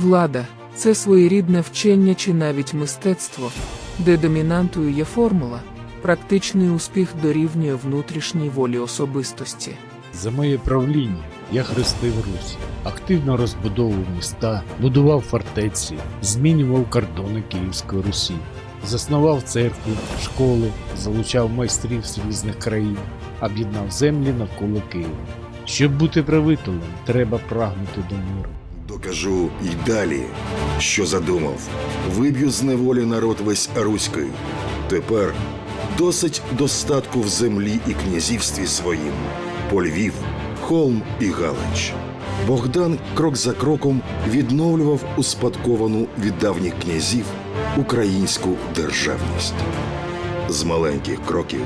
Влада це своєрідне вчення чи навіть мистецтво, де домінантою є формула, практичний успіх дорівнює внутрішній волі особистості. За моє правління я хрестив Русь, активно розбудовував міста, будував фортеці, змінював кордони Київської Русі, заснував церкви, школи, залучав майстрів з різних країн, об'єднав землі навколо Києва. Щоб бути правителем, треба прагнути до миру. Докажу й далі, що задумав. Виб'ю з неволі народ весь руський. Тепер досить достатку в землі і князівстві своїм. По Львів, Холм і Галич. Богдан крок за кроком відновлював успадковану від давніх князів українську державність. З маленьких кроків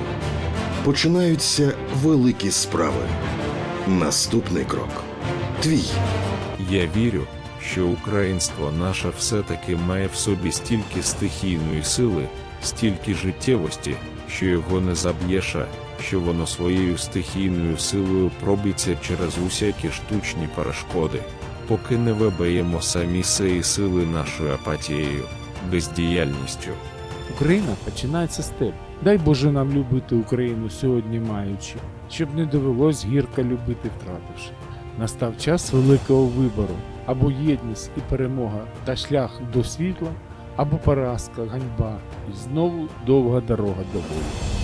починаються великі справи. Наступний крок твій. Я вірю, що українство наше все-таки має в собі стільки стихійної сили, стільки життєвості, що його не заб'єша, що воно своєю стихійною силою пробиться через усякі штучні перешкоди, поки не вибаємо самі сеї сили нашою апатією, бездіяльністю. Україна починається з тебе. Дай Боже нам любити Україну сьогодні маючи, щоб не довелось гірко любити втративши. Настав час великого вибору або єдність і перемога та шлях до світла, або поразка, ганьба, і знову довга дорога до волі.